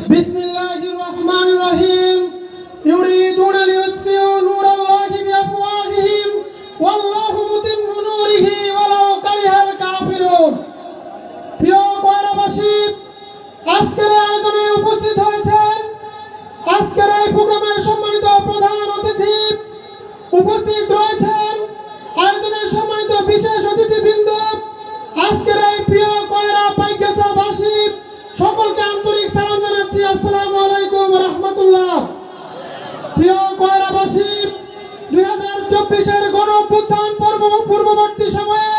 بسم الله الرحمن الرحيم يريدون ليطفئوا نور الله بأفواههم والله متم نوره ولو كره الكافرون প্রিয় কয়রাবাসী আজকের আয়োজনে উপস্থিত হয়েছেন আজকের এই প্রোগ্রামের সম্মানিত প্রধান অতিথি উপস্থিত রয়েছেন আয়োজনের সম্মানিত বিশেষ অতিথিবৃন্দ আজকের এই প্রিয় কয়রা পাইকেসাবাসী সকলকে আন্তরিক প্রিয় কয়রাবাসী দুই হাজার চব্বিশের গণ পূর্ববর্তী সময়ে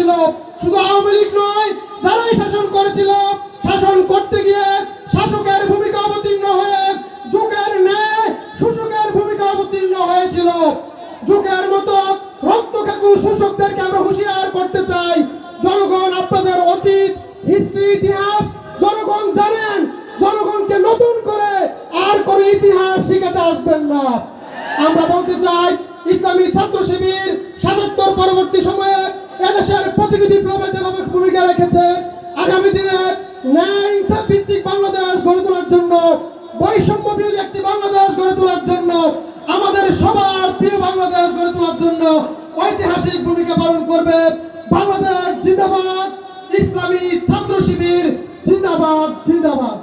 করেছিল। শুধু আওয়ামী লীগ নয়, যারাই শাসন করেছিল, শাসন করতে গিয়ে শাসকের ভূমিকা অবতীর্ণ হয়ে যুগের ন্যায় শোষকের ভূমিকা অবতীর্ণ হয়েছিল। যুগের মতো রক্ত রক্তখাকু শোষকদেরকে আমরা হুঁশিয়ার করতে চাই। জনগণ, আপনাদের অতীত হিস্ট্রি ইতিহাস, জনগণ জানেন, জনগণকে নতুন করে আর কোনো ইতিহাস শিখাতে আসবেন না। আমরা বলতে চাই, ইসলামী ছাত্র শিবির সাতাত্তর পরবর্তী সময়ে এদেশের প্রতিটি বিপ্লবে যেভাবে ভূমিকা রেখেছে, আগামী দিনে ন্যায় ইনসাফ ভিত্তিক বাংলাদেশ গড়ে তোলার জন্য, বৈষম্য বিরোধী একটি বাংলাদেশ গড়ে তোলার জন্য, আমাদের সবার প্রিয় বাংলাদেশ গড়ে তোলার জন্য ঐতিহাসিক ভূমিকা পালন করবে বাংলাদেশ জিন্দাবাদ, ইসলামী ছাত্র শিবির জিন্দাবাদ জিন্দাবাদ।